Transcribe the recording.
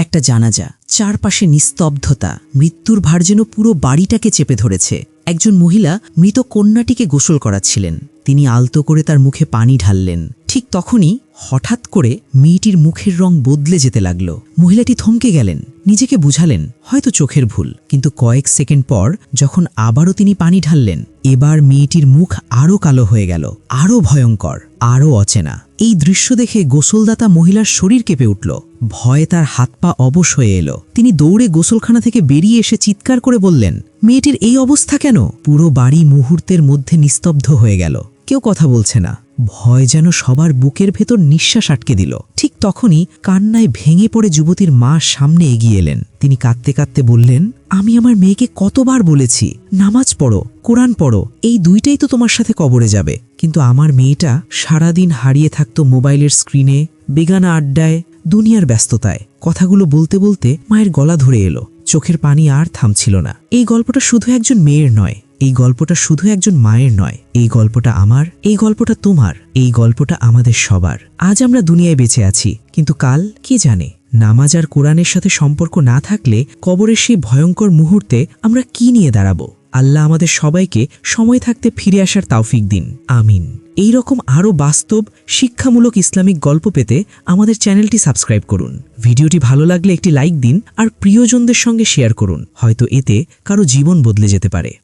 একটা জানাজা। চারপাশে নিস্তব্ধতা। মৃত্যুর ভার যেন পুরো বাড়িটাকে চেপে ধরেছে। একজন মহিলা মৃত কন্যাটিকে গোসল করাচ্ছিলেন। তিনি আলতো করে তার মুখে পানি ঢাললেন। ঠিক তখনই হঠাৎ করে মেয়েটির মুখের রং বদলে যেতে লাগল। মহিলাটি থমকে গেলেন। নিজেকে বুঝালেন, হয়তো চোখের ভুল। কিন্তু কয়েক সেকেন্ড পর যখন আবারও তিনি পানি ঢাললেন এবার মেয়েটির মুখ আরও কালো হয়ে গেল আরও ভয়ঙ্কর আরও অচেনা। এই দৃশ্য দেখে গোসলদাতা মহিলার শরীর কেঁপে উঠল। ভয়ে তার হাত পা অবশ হয়ে এলো। তিনি দৌড়ে গোসলখানা থেকে বেরিয়ে এসে চিৎকার করে বললেন, মেয়েটির এই অবস্থা কেন? পুরো বাড়ি মুহূর্তের মধ্যে নিস্তব্ধ হয়ে গেল। কেউ কথা বলছে না। ভয় যেন সবার বুকের ভেতর নিঃশ্বাস আটকে দিল। ঠিক তখনই কান্নায় ভেঙে পড়ে যুবতীর মা সামনে এগিয়ে এলেন। তিনি কাঁদতে কাঁদতে বললেন, আমি আমার মেয়েকে কতবার বলেছি, নামাজ পড়ো, কোরআন পড়ো, এই দুইটাই তো তোমার সাথে কবরে যাবে। কিন্তু আমার মেয়েটা সারাদিন হারিয়ে থাকতো মোবাইলের স্ক্রিনে, বেগানা আড্ডায়, দুনিয়ার ব্যস্ততায়। কথাগুলো বলতে বলতে মায়ের গলা ধরে এলো। চোখের পানি আর থামছিল না। এই গল্পটা শুধু একজন মেয়ের নয় এই গল্পটা শুধু একজন মায়ের নয়, এই গল্পটা আমার, এই গল্পটা তোমার, এই গল্পটা আমাদের সবার। আজ আমরা দুনিয়ায় বেঁচে আছি, কিন্তু কাল কে জানে? নামাজ আর কোরআনের সাথে সম্পর্ক না থাকলে কবরের সেই ভয়ঙ্কর মুহূর্তে আমরা কি নিয়ে দাঁড়াবো? আল্লাহ আমাদের সবাইকে সময় থাকতে ফিরে আসার তাওফিক দিন। আমিন। এই রকম আরও বাস্তব, শিক্ষামূলক ইসলামিক গল্প পেতে আমাদের চ্যানেলটি সাবস্ক্রাইব করুন। ভিডিওটি ভালো লাগলে একটি লাইক দিন আর প্রিয়জনদের সঙ্গে শেয়ার করুন। হয়তো এতে কারও জীবন বদলে যেতে পারে।